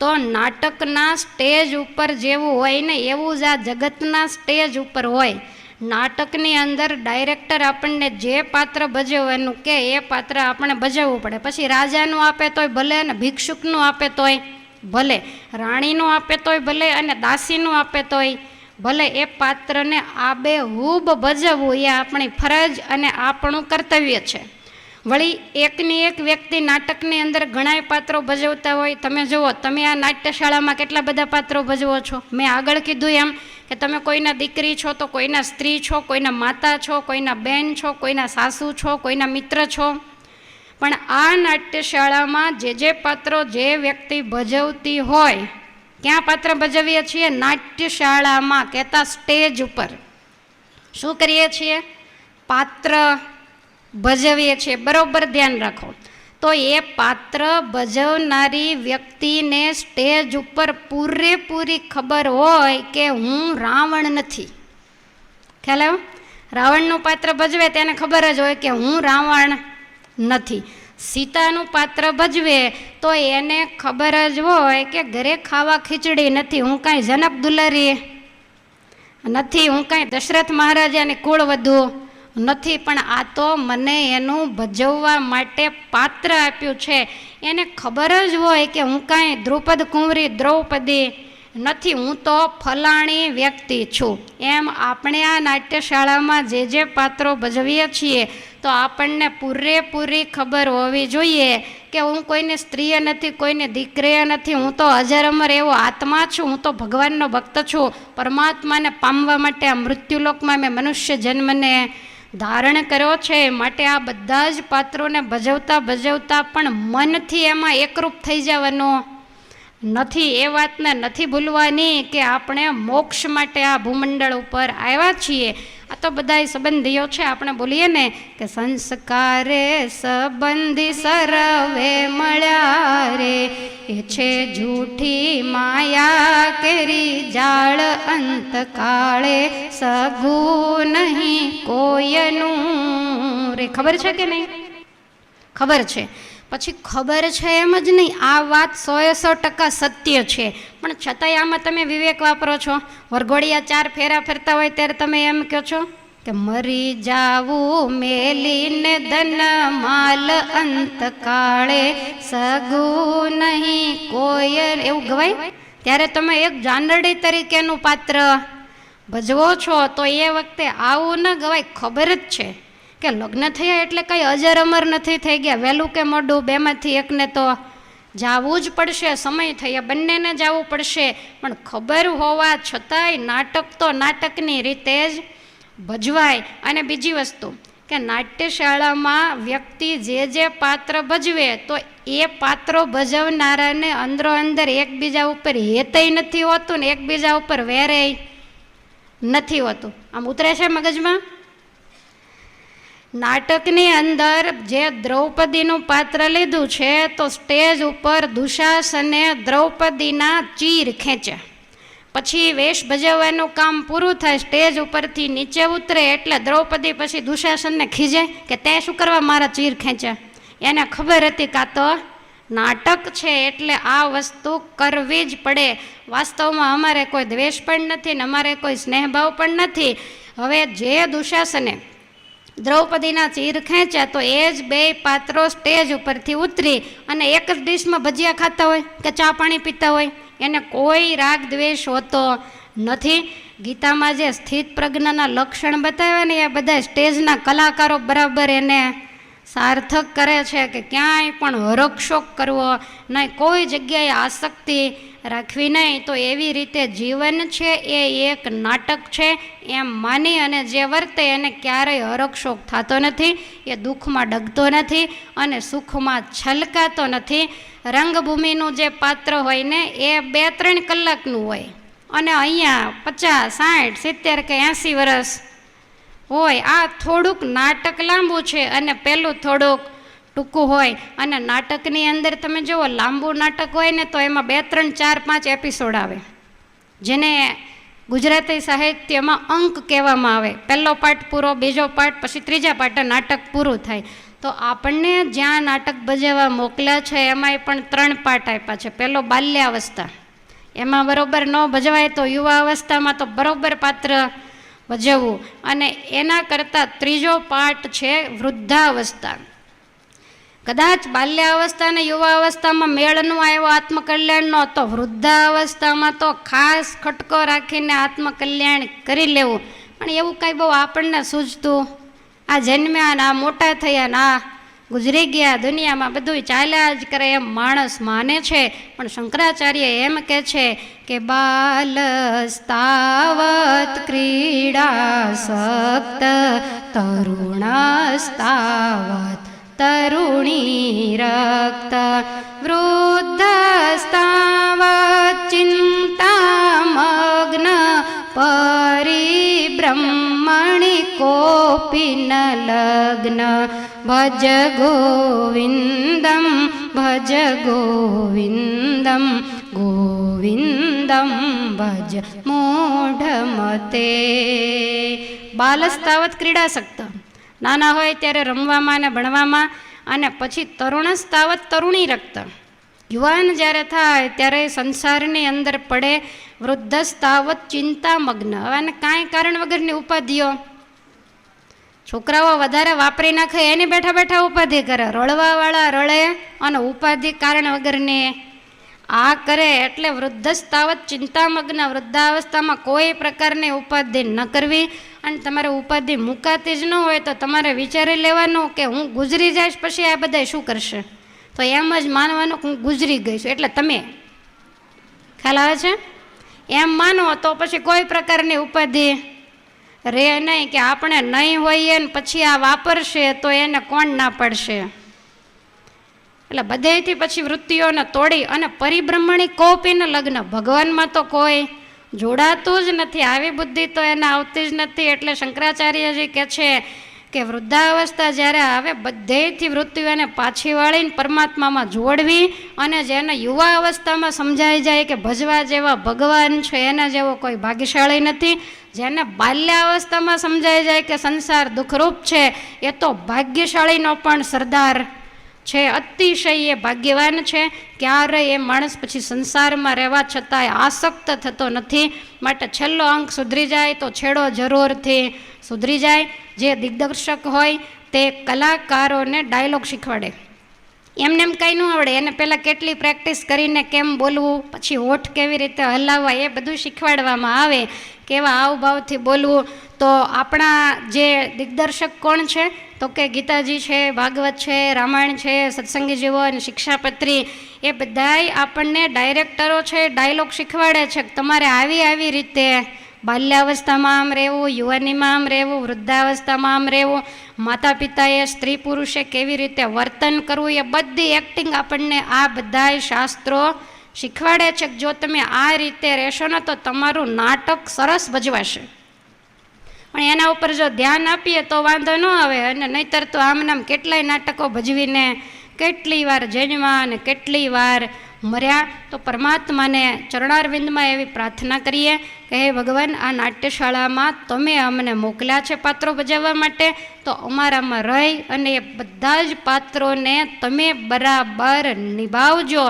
તો નાટકના સ્ટેજ ઉપર જેવું હોય ને એવું જ આ જગતના સ્ટેજ ઉપર હોય. નાટકની અંદર ડાયરેક્ટર આપણને જે પાત્ર ભજવવાનું કે એ પાત્ર આપણે ભજવવું પડે. પછી રાજાનું આપે તોય ભલે અને ભિક્ષુકનું આપે તોય ભલે, રાણીનું આપે તોય ભલે અને દાસીનું આપે તોય ભલે, એ પાત્રને આબેહૂબ ભજવવું એ આપણી ફરજ અને આપણું કર્તવ્ય છે. વળી એકની એક વ્યક્તિ નાટકની અંદર ઘણાય પાત્રો ભજવતા હોય, તમે જુઓ, તમે આ નાટ્યશાળામાં કેટલા બધા પાત્રો ભજવો છો? મેં આગળ કીધું એમ કે તમે કોઈના દીકરી છો તો કોઈના સ્ત્રી છો, કોઈના માતા છો, કોઈના બેન છો, કોઈના સાસુ છો, કોઈના મિત્ર છો. પણ આ નાટ્યશાળામાં જે જે પાત્રો જે વ્યક્તિ ભજવતી હોય, ક્યાં પાત્ર ભજવીએ છીએ? નાટ્યશાળામાં, કહેતા સ્ટેજ ઉપર. શું કરીએ છીએ? પાત્ર ભજવીએ છીએ. બરાબર ધ્યાન રાખો. તો એ પાત્ર ભજવનારી વ્યક્તિને સ્ટેજ ઉપર પૂરેપૂરી ખબર હોય કે હું રાવણ નથી. ખ્યાલ આવ્યો? રાવણનું પાત્ર ભજવે તેને ખબર જ હોય કે હું રાવણ નથી. સીતાનું પાત્ર ભજવે તો એને ખબર જ હોય કે ઘરે ખાવા ખીચડી નથી. હું કાંઈ જનક દુલારી નથી. હું કાંઈ દશરથ મહારાજાની કુળ વધુ? નથી, પણ આ તો મને એનું ભજવવા માટે પાત્ર આપ્યું છે. એને ખબર જ હોય કે હું કાંઈ દ્રુપદ કુંવરી દ્રૌપદી નથી, હું તો ફલાણી વ્યક્તિ છું. એમ આપણે આ નાટ્યશાળામાં જે જે પાત્રો ભજવીએ છીએ, તો આપણને પૂરેપૂરી ખબર હોવી જોઈએ કે હું કોઈને સ્ત્રીએ નથી, કોઈને દીકરીએ નથી. હું તો અજર અમર એવો આત્મા છું, હું તો ભગવાનનો ભક્ત છું. પરમાત્માને પામવા માટે આ મૃત્યુલોકમાં મેં મનુષ્ય જન્મને ધારણ કર્યો છે માટે આ બધા જ પાત્રોને ભજવતા ભજવતા પણ મનથી એમાં એકરૂપ થઈ જવાનો. નથી એ વાતને નથી ભૂલવાની કે આપણે મોક્ષ માટે આ ભૂમંડળ ઉપર આવ્યા છીએ. આ તો બધા સંબંધીઓ છે, આપણે બોલીએ ને કે સંસ્કારે સંબંધી સરવે મળ્યા રે એ છે જૂઠી માયા કેરી જાળ અંત કાળે સગું નહીં કોયનું રે, ખબર છે કે નહીં? ખબર છે. પછી ખબર છે એમ જ નહીં. આ વાત સોએ સો ટકા સત્ય છે. પણ છતાંય આમાં તમે વિવેક વાપરો છો. વરઘોડિયા ચાર ફેરા ફેરતા હોય ત્યારે તમે એમ કહો છો કે મરી જાવું મેલીને ધન માલ અંત કાળે સગું નહીં કોઈ એવું ગવાય? ત્યારે તમે એક જાનડી તરીકેનું પાત્ર ભજવો છો તો એ વખતે આવું ન ગવાય. ખબર જ છે. કે લગ્ન થયા એટલે કંઈ અજર અમર નથી થઈ ગયા. વહેલું કે મોડું બેમાંથી એકને તો જાવું જ પડશે, સમય થયા બંનેને જવું પડશે. પણ ખબર હોવા છતાંય નાટક તો નાટકની રીતે જ ભજવાય. અને બીજી વસ્તુ કે નાટ્યશાળામાં વ્યક્તિ જે જે પાત્ર ભજવે તો એ પાત્રો ભજવનારાને અંદરો અંદર એકબીજા ઉપર હેતય નથી હોતું ને એકબીજા ઉપર વેરેય નથી હોતું. આમ ઉતરે છે મગજમાં? નાટકની અંદર જે દ્રૌપદીનું પાત્ર લીધું છે, તો સ્ટેજ ઉપર દુશાસને દ્રૌપદીના ચીર ખેંચ્યા પછી વેશ ભજવવાનું કામ પૂરું થાય, સ્ટેજ ઉપરથી નીચે ઉતરે એટલે દ્રૌપદી પછી દુશાસનને ખીજે કે તે શું કરવા મારા ચીર ખેંચ્યા એને ખબર હતી કાં તો નાટક છે એટલે આ વસ્તુ કરવી જ પડે. વાસ્તવમાં અમારે કોઈ દ્વેષ પણ નથી ને અમારે કોઈ સ્નેહભાવ પણ નથી. હવે જે દુશાસને દ્રૌપદીના ચીર ખેંચ્યા તો એ જ બે પાત્રો સ્ટેજ ઉપરથી ઉતરી અને એક જ ડીશમાં ભજીયા ખાતા હોય કે ચા પાણી પીતા હોય, એને કોઈ રાગ દ્વેષ હોતો નથી. ગીતામાં જે સ્થિત પ્રજ્ઞાના લક્ષણ બતાવ્યા ને એ બધા સ્ટેજના કલાકારો બરાબર એને સાર્થક કરે છે કે ક્યાંય પણ હરકશોક કરવો, નહીં કોઈ જગ્યાએ આસક્તિ રાખવી નહીં, તો એવી રીતે જીવન છે એ એક નાટક છે. એમ માની અને જે વર્તે એને ક્યારેય હરકશોક થતો નથી, એ દુઃખમાં ડગતો નથી અને સુખમાં છલકાતો નથી. રંગભૂમિનું જે પાત્ર હોય ને, એ બે ત્રણ કલાકનું હોય. અને અહીંયા પચાસ, સાઠ, સિત્તેર કે એંસી વર્ષ હોય. આ થોડુંક નાટક લાંબુ છે અને પેલું થોડુંક ટૂંકું હોય અને નાટકની અંદર તમે જુઓ, લાંબુ નાટક હોય ને તો એમાં બે, ત્રણ, ચાર, પાંચ એપિસોડ આવે. જેને ગુજરાતી સાહિત્યમાં અંક કહેવામાં આવે. પહેલો પાઠ પૂરો, બીજો પાઠ, પછી ત્રીજા પાઠે નાટક પૂરું થાય. તો આપણને જ્યાં નાટક ભજવવા મોકલ્યા છે, એમાંય પણ ત્રણ પાઠ આપ્યા છે. પહેલો બાલ્યાવસ્થા. એમાં બરોબર ન ભજવાય તો યુવા અવસ્થામાં તો બરોબર પાત્ર ભજવવું. અને એના કરતાં ત્રીજો પાઠ છે વૃદ્ધાવસ્થા. કદાચ બાલ્યાવસ્થા અને યુવા અવસ્થામાં મેળનું આવ્યો આત્મકલ્યાણનો તો વૃદ્ધાવસ્થામાં તો ખાસ ખટકો રાખીને આત્મકલ્યાણ કરી લેવું. પણ એવું કાંઈ બહુ આપણને સૂઝતું. આ જન્મ્યા ના મોટા થયા ના ગુજરી ગયા દુનિયામાં બધું ચાલ્યા જ કરે એમ માણસ માને છે. પણ શંકરાચાર્ય એમ કે છે કે બાલસ્તાવત ક્રીડાસક્ત તરુણસ્તાવત તરુણી રક્ત વૃદ્ધસ્તાવત ચિંતામગ્ન પરિબ્રહ્મણિ કોપી ન લગ્ન ભજ ગોવિંદમ ભજ ગોવિંદમ ગોવિંદમ ભજ મૂઢમતે બાલસ્તાવત ક્રીડાસક્ત નાના હોય ત્યારે રમવામાં અને ભણવામાં અને પછી તરુણસ્તાવત તરુણી રક્ત. યુવાન જ્યારે થાય ત્યારે સંસારની અંદર પડે વૃદ્ધસ્તાવત ચિંતામગ્ન આને કાંઈ કારણ વગરની ઉપાધિઓ? છોકરાઓ વધારે વાપરી નાખે, એની બેઠા બેઠા ઉપાધિ કરે. રળવાવાળા રળે અને ઉપાધિ કારણ વગરની આ કરે એટલે વૃદ્ધસ્તાવત ચિંતામગ્ન વૃદ્ધાવસ્થામાં કોઈ પ્રકારની ઉપાધિ ન કરવી અને તમારે ઉપાધિ મુકાતી જ ન હોય તો તમારે વિચારી લેવાનું કે હું ગુજરી જઈશ પછી આ બધા શું કરશે? તો એમ જ માનવાનું કે હું ગુજરી ગઈ છું એટલે તમે ખ્યાલ આવે છે? એમ માનો તો પછી કોઈ પ્રકારની ઉપાધિ રે નહીં કે આપણે નહીં હોઈએ ને પછી આ વાપરશે તો એને કોણ ના પડશે? એટલે બધેથી પછી વૃત્તિઓને તોડી અને પરિબ્રહ્મણી કોપીને લગ્ન. ભગવાનમાં તો કોઈ જોડાતું જ નથી. આવી બુદ્ધિ તો એને આવતી જ નથી. એટલે શંકરાચાર્યજી કહે છે કે વૃદ્ધાવસ્થા જ્યારે આવે બધેથી વૃત્તિઓને પાછી વાળીને પરમાત્મામાં જોડવી અને જેને યુવા અવસ્થામાં સમજાઈ જાય કે ભજવા જેવા ભગવાન છે, એના જેવો કોઈ ભાગ્યશાળી નથી. જેને બાલ્યાવસ્થામાં સમજાઈ જાય કે સંસાર દુઃખરૂપ છે, એ તો ભાગ્યશાળીનો પણ સરદાર છે, અતિશય એ ભાગ્યવાન છે. ક્યારે એ માણસ પછી સંસારમાં રહેવા છતાંય આસક્ત થતો નથી. માટે છેલ્લો અંક સુધરી જાય તો છેડો જરૂરથી સુધરી જાય. જે દિગ્દર્શક હોય તે કલાકારોને ડાયલોગ શીખવાડે. એમને એમ કંઈ ન આવડે. એને પહેલાં કેટલી પ્રેક્ટિસ કરીને કેમ બોલવું, પછી હોઠ કેવી રીતે હલાવવા, એ બધું શીખવાડવામાં આવે. કેવા હાવભાવથી બોલવું. તો આપણા જે દિગ્દર્શક કોણ છે તો કે ગીતાજી છે, ભાગવત છે, રામાયણ છે, સત્સંગી જીવો અને શિક્ષાપત્રી, એ બધાય આપણને ડાયરેક્ટરો છે, ડાયલોગ શીખવાડે છે તમારે આવી આવી રીતે બાલ્યાવસ્થામાં આમ રહેવું, યુવાનીમાં આમ રહેવું, વૃદ્ધાવસ્થામાં આમ રહેવું માતા પિતાએ સ્ત્રી પુરુષે કેવી રીતે વર્તન કરવું, એ બધી એક્ટિંગ આપણને આ બધાય શાસ્ત્રો શીખવાડે છે જો તમે આ રીતે રહેશો ને તો તમારું નાટક સરસ ભજવાશે. પણ એના ઉપર જો ધ્યાન આપીએ તો વાંધો ન આવે અને નહીતર તો આમનામ કેટલાય નાટકો ભજવીને કેટલી વાર જન્મા અને કેટલી વાર મર્યા. તો પરમાત્માને ચરણારવિંદમાં એવી પ્રાર્થના કરીએ કે હે ભગવાન, આ નાટ્યશાળામાં તમે અમને મોકલ્યા છે પાત્રો ભજવવા માટે. તો અમારામાં રહી અને એ બધા જ પાત્રોને તમે બરાબર નિભાવજો.